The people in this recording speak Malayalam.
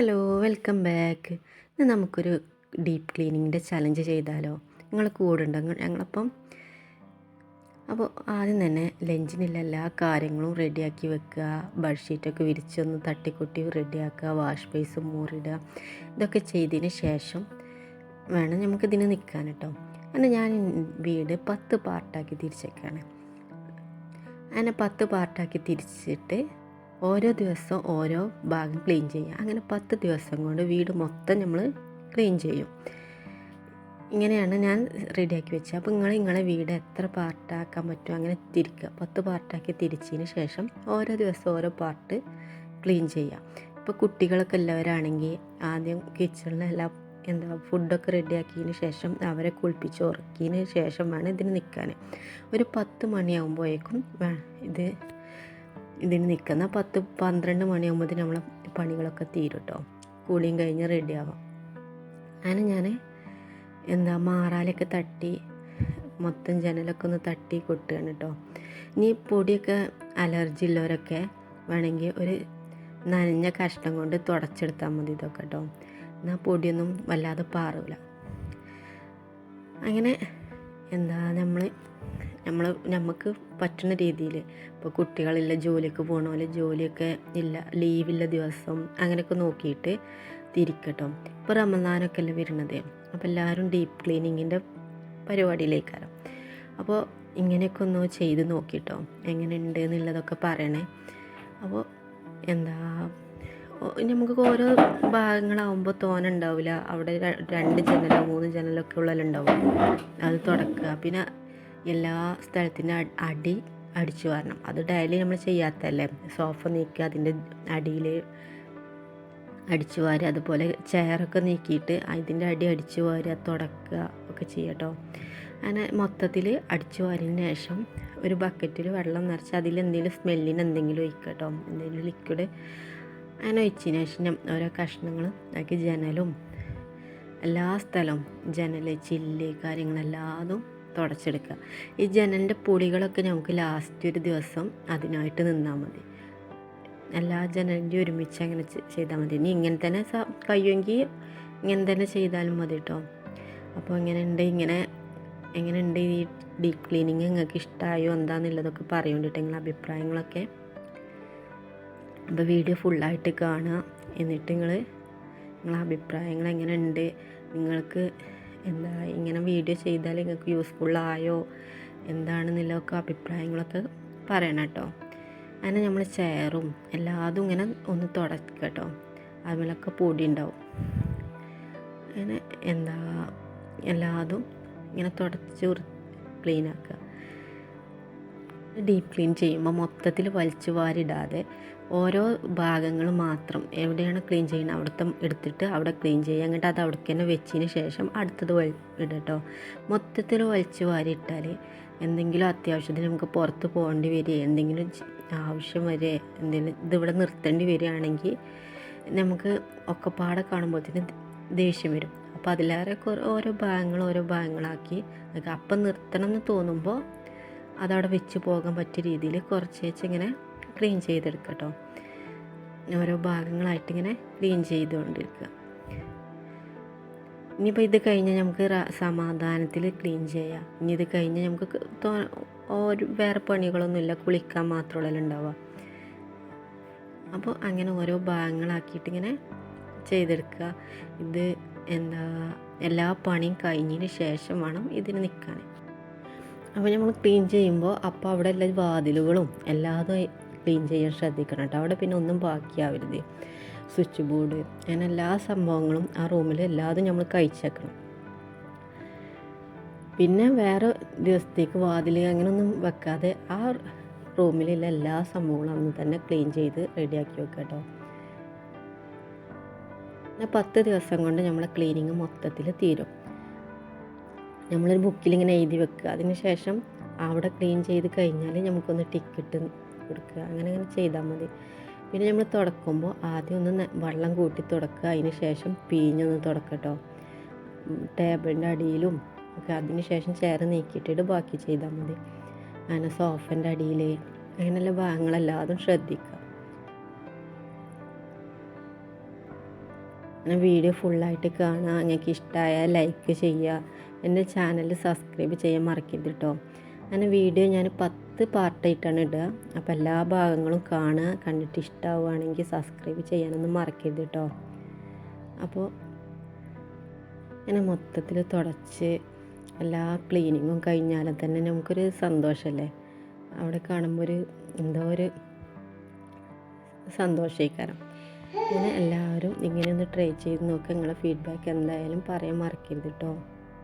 Hello welcome back. ഇന്ന് നമുക്കൊരു ഡീപ്പ് ക്ലീനിങ്ങിന്റെ ചലഞ്ച് ചെയ്താലോ? നിങ്ങൾ കൂടെ ഉണ്ടോ ഞങ്ങളപ്പം അപ്പോൾ ആദ്യം തന്നെ ലഞ്ചിനുള്ള എല്ലാ കാര്യങ്ങളും റെഡിയാക്കി വെക്കുക. ബെഡ്ഷീറ്റൊക്കെ വിരിച്ചൊന്ന് തട്ടിക്കൊട്ടി റെഡിയാക്കുക. വാഷ് ബേസ് മൂറിടുക ഇതൊക്കെ ചെയ്തതിന് ശേഷം വേണം നമുക്കിതിന് നിൽക്കാൻ കേട്ടോ. അങ്ങനെ ഞാൻ വീട് പത്ത് പാർട്ടാക്കി തിരിച്ചേക്കാണ്. അങ്ങനെ പത്ത് പാർട്ടാക്കി തിരിച്ചിട്ട് ഓരോ ദിവസവും ഓരോ ഭാഗം ക്ലീൻ ചെയ്യുക. അങ്ങനെ പത്ത് ദിവസം കൊണ്ട് വീട് മൊത്തം നമ്മൾ ക്ലീൻ ചെയ്യും. ഇങ്ങനെയാണ് ഞാൻ റെഡിയാക്കി വെച്ചത്. അപ്പോൾ നിങ്ങൾ നിങ്ങളെ വീട് എത്ര പാർട്ടാക്കാൻ പറ്റുമോ അങ്ങനെ തിരിക്കുക. പത്ത് പാർട്ടാക്കി തിരിച്ചതിന് ശേഷം ഓരോ ദിവസം ഓരോ പാർട്ട് ക്ലീൻ ചെയ്യുക. ഇപ്പോൾ കുട്ടികളൊക്കെ ഉള്ളവരാണെങ്കിൽ ആദ്യം കിച്ചണിലെല്ലാം എന്താ ഫുഡൊക്കെ റെഡിയാക്കിയതിന് ശേഷം അവരെ കുളിപ്പിച്ച് ഉറക്കിയതിന് ശേഷം വേണം ഇതിന് നിൽക്കാൻ ഒരു പത്ത് മണിയാകുമ്പോഴേക്കും ഇത് ഇതിന് നിൽക്കുന്ന പത്ത് പന്ത്രണ്ട് മണിയാകുമ്പോൾ നമ്മളെ പണികളൊക്കെ തീരും കേട്ടോ കൂളിയും കഴിഞ്ഞ് റെഡി ആവാം. അങ്ങനെ ഞാൻ എന്താ മാറാലൊക്കെ തട്ടി മൊത്തം ജനലൊക്കെ ഒന്ന് തട്ടി കൊട്ടുകയാണ് കേട്ടോ ഇനി പൊടിയൊക്കെ അലർജി ഉള്ളവരൊക്കെ വേണമെങ്കിൽ ഒരു നനഞ്ഞ കഷ്ടം കൊണ്ട് തുടച്ചെടുത്താൽ മതി ഇതൊക്കെ കേട്ടോ എന്നാൽ പൊടിയൊന്നും വല്ലാതെ പാറില്ല അങ്ങനെ എന്താ നമ്മൾ നമ്മൾ നമുക്ക് പറ്റുന്ന രീതിയിൽ ഇപ്പോൾ കുട്ടികളില്ല ജോലിയൊക്കെ പോകണ പോലെ ജോലിയൊക്കെ ഇല്ല ലീവില്ല ദിവസം അങ്ങനെയൊക്കെ നോക്കിയിട്ട് തിരിക്കട്ടോ. ഇപ്പോൾ റമദാനൊക്കെ അല്ലേ വരുന്നത്. അപ്പോൾ എല്ലാവരും ഡീപ്പ് ക്ലീനിങ്ങിന്റെ പരിപാടിയിലേക്കാണ് അപ്പോൾ ഇങ്ങനെയൊക്കെ ഒന്ന് ചെയ്ത് നോക്കിട്ടോ. എങ്ങനെയുണ്ട് എന്നുള്ളതൊക്കെ പറയണേ. അപ്പോൾ എന്താ നമുക്ക് ഓരോ ഭാഗങ്ങളാവുമ്പോൾ തോന ഉണ്ടാവില്ല അവിടെ രണ്ട് ജനലോ മൂന്ന് ജനലൊക്കെ ഉള്ളതിലുണ്ടാവും അത് തുടക്കുക പിന്നെ എല്ലാ സ്ഥലത്തിന്റെ അടി അടിച്ചു വരണം. അത് ഡെയിലി നമ്മൾ ചെയ്യാത്തതല്ലേ? സോഫ നീക്കി അതിന്റെ അടിയിൽ അടിച്ചു വാരുക. അതുപോലെ ചെയറൊക്കെ നീക്കിയിട്ട് അതിന്റെ അടി അടിച്ചു വാരുക തുടക്കുക ഒക്കെ ചെയ്യട്ടോ അങ്ങനെ മൊത്തത്തിൽ അടിച്ചു വാരിന് ശേഷം ഒരു ബക്കറ്റിൽ വെള്ളം നിറച്ച് അതിൽ എന്തെങ്കിലും സ്മെല്ലിന് എന്തെങ്കിലും ഒഴിക്കട്ടോ എന്തെങ്കിലും ലിക്വിഡ് അങ്ങനെ ഒഴിച്ചതിന് ശേഷം ഓരോ കഷ്ണങ്ങൾ ആക്കി ജനലും എല്ലാ സ്ഥലവും ജനൽ ചില്ല് കാര്യങ്ങളെല്ലാതും തുടച്ചെടുക്കുക. ഈ ജനലിന്റെ പൊടികളൊക്കെ നമുക്ക് ലാസ്റ്റ് ഒരു ദിവസം അതിനായിട്ട് നിന്നാൽ മതി. എല്ലാ ജനലിന്റെ ഒരുമിച്ച് അങ്ങനെ ചെയ്താൽ മതി. ഇനി ഇങ്ങനെ തന്നെ കഴിയുമെങ്കിൽ ഇങ്ങനെ തന്നെ ചെയ്താലും മതി കേട്ടോ അപ്പോൾ എങ്ങനെ ഉണ്ട് ഇങ്ങനെ എങ്ങനെയുണ്ട് ഈ ഡീപ്പ് ക്ലീനിങ് നിങ്ങൾക്ക് ഇഷ്ടമായോ എന്താണെന്നുള്ളതൊക്കെ പറയുന്നുണ്ട് നിങ്ങളുടെ അഭിപ്രായങ്ങളൊക്കെ. അപ്പോൾ വീഡിയോ ഫുള്ളായിട്ട് കാണുക. എന്നിട്ട് നിങ്ങൾ നിങ്ങളെ അഭിപ്രായങ്ങൾ എങ്ങനെയുണ്ട്? നിങ്ങൾക്ക് എന്താ ഇങ്ങനെ വീഡിയോ ചെയ്താൽ നിങ്ങൾക്ക് യൂസ്ഫുള്ളായോ എന്താണെന്നുള്ളതൊക്കെ അഭിപ്രായങ്ങളൊക്കെ പറയണം കേട്ടോ. അങ്ങനെ നമ്മൾ ചെയറും എല്ലാതും ഇങ്ങനെ ഒന്ന് തുടക്കുക കേട്ടോ. അതിലൊക്കെ പൊടി ഉണ്ടാവും. അങ്ങനെ എന്താ എല്ലാതും ഇങ്ങനെ തുടച്ച് ക്ലീൻ ആക്കുക. ഡീപ്പ് ക്ലീൻ ചെയ്യുമ്പോൾ മൊത്തത്തിൽ വലിച്ചു വാരിടാതെ ഓരോ ഭാഗങ്ങൾ മാത്രം എവിടെയാണ് ക്ലീൻ ചെയ്യുന്നത് അവിടുത്തെ എടുത്തിട്ട് അവിടെ ക്ലീൻ ചെയ്യുക. എന്നിട്ട് അത് അവിടേക്ക് തന്നെ വെച്ചതിന് ശേഷം അടുത്തത് വലി ഇടട്ടോ മൊത്തത്തിൽ വലിച്ചു വാരിയിട്ടാൽ എന്തെങ്കിലും അത്യാവശ്യത്തിന് നമുക്ക് പുറത്ത് പോകേണ്ടി വരിക എന്തെങ്കിലും ആവശ്യം വരെ എന്തെങ്കിലും ഇതിവിടെ നിർത്തേണ്ടി വരികയാണെങ്കിൽ നമുക്ക് ഒക്കെപ്പാടെ കാണുമ്പോഴത്തേന് ദേഷ്യം വരും. അപ്പോൾ അതിലേറെ ഓരോ ഭാഗങ്ങൾ ഓരോ ഭാഗങ്ങളാക്കി അപ്പം നിർത്തണം എന്ന് തോന്നുമ്പോൾ അതവിടെ വെച്ച് പോകാൻ പറ്റിയ രീതിയിൽ കുറച്ച് വെച്ച് ഇങ്ങനെ ക്ലീൻ ചെയ്തെടുക്കട്ടോ. ഓരോ ഭാഗങ്ങളായിട്ട് ഇങ്ങനെ ക്ലീൻ ചെയ്തുകൊണ്ടിരിക്കുക. ഇനിയിപ്പോൾ ഇത് കഴിഞ്ഞാൽ നമുക്ക് സമാധാനത്തിൽ ക്ലീൻ ചെയ്യാം. ഇനി ഇത് കഴിഞ്ഞാൽ നമുക്ക് ഒരു വേറെ പണികളൊന്നുമില്ല കുളിക്കാൻ മാത്രമല്ല ഉണ്ടാവുക. അപ്പോൾ അങ്ങനെ ഓരോ ഭാഗങ്ങളാക്കിയിട്ട് ഇങ്ങനെ ചെയ്തെടുക്കുക. ഇത് എന്താ എല്ലാ പണിയും കഴിഞ്ഞതിന് ശേഷം വേണം ഇതിന് നിൽക്കാൻ. അപ്പോൾ നമ്മൾ ക്ലീൻ ചെയ്യുമ്പോൾ അപ്പോൾ അവിടെ എല്ലാ വാതിലുകളും എല്ലാതും ക്ലീൻ ചെയ്യാൻ ശ്രദ്ധിക്കണം കേട്ടോ അവിടെ പിന്നെ ഒന്നും ബാക്കിയാവരുത്. സ്വിച്ച് ബോർഡ് അങ്ങനെ എല്ലാ സംഭവങ്ങളും ആ റൂമിൽ എല്ലാതും നമ്മൾ കഴിച്ചേക്കണം. പിന്നെ വേറെ ദിവസത്തേക്ക് വാതിൽ അങ്ങനെയൊന്നും വെക്കാതെ ആ റൂമിലുള്ള എല്ലാ സംഭവങ്ങളും അന്ന് തന്നെ ക്ലീൻ ചെയ്ത് റെഡിയാക്കി വെക്കുക കേട്ടോ പിന്നെ പത്ത് ദിവസം കൊണ്ട് നമ്മളെ ക്ലീനിങ് മൊത്തത്തിൽ തീരും. നമ്മളൊരു ബുക്കിൽ ഇങ്ങനെ എഴുതി വെക്കുക. അതിന് ശേഷം അവിടെ ക്ലീൻ ചെയ്ത് കഴിഞ്ഞാൽ നമുക്കൊന്ന് ടിക്കറ്റ് കൊടുക്കുക. അങ്ങനെ അങ്ങനെ ചെയ്താൽ മതി. പിന്നെ നമ്മൾ തുടക്കുമ്പോൾ ആദ്യം ഒന്ന് വെള്ളം കൂട്ടി തുടക്കുക. അതിന് ശേഷം പിഴിഞ്ഞൊന്ന് തുടക്കട്ടോ ടേബിളിന്റെ അടിയിലും ഒക്കെ അതിന് ശേഷം ചേർ നീക്കിയിട്ടിട്ട് ബാക്കി ചെയ്താൽ മതി. അങ്ങനെ സോഫന്റെ അടിയിൽ അങ്ങനെയുള്ള ഭാഗങ്ങളെല്ലാതും ശ്രദ്ധിക്കുക. വീഡിയോ ഫുള്ളായിട്ട് കാണുക നിങ്ങൾക്ക് ഇഷ്ടമായാൽ ലൈക്ക് ചെയ്യുക എന്റെ ചാനൽ സബ്സ്ക്രൈബ് ചെയ്യാൻ മറക്കരുത് കേട്ടോ അങ്ങനെ വീഡിയോ ഞാൻ പത്ത് പാർട്ടായിട്ടാണ് ഇടുക. അപ്പോൾ എല്ലാ ഭാഗങ്ങളും കാണുക കണ്ടിട്ട് ഇഷ്ടമാവുകയാണെങ്കിൽ സബ്സ്ക്രൈബ് ചെയ്യാനൊന്നും മറക്കരുത് കേട്ടോ അപ്പോൾ ഇങ്ങനെ മൊത്തത്തിൽ തുടച്ച് എല്ലാ ക്ലീനിങ്ങും കഴിഞ്ഞാൽ തന്നെ നമുക്കൊരു സന്തോഷമല്ലേ അവിടെ കാണുമ്പോൾ ഒരു എന്തോ ഒരു സന്തോഷീകരം അങ്ങനെ എല്ലാവരും ഇങ്ങനെ ഒന്ന് ട്രൈ ചെയ്ത് നോക്കുക നിങ്ങളെ ഫീഡ്ബാക്ക് എന്തായാലും പറയാൻ മറക്കരുത് കേട്ടോ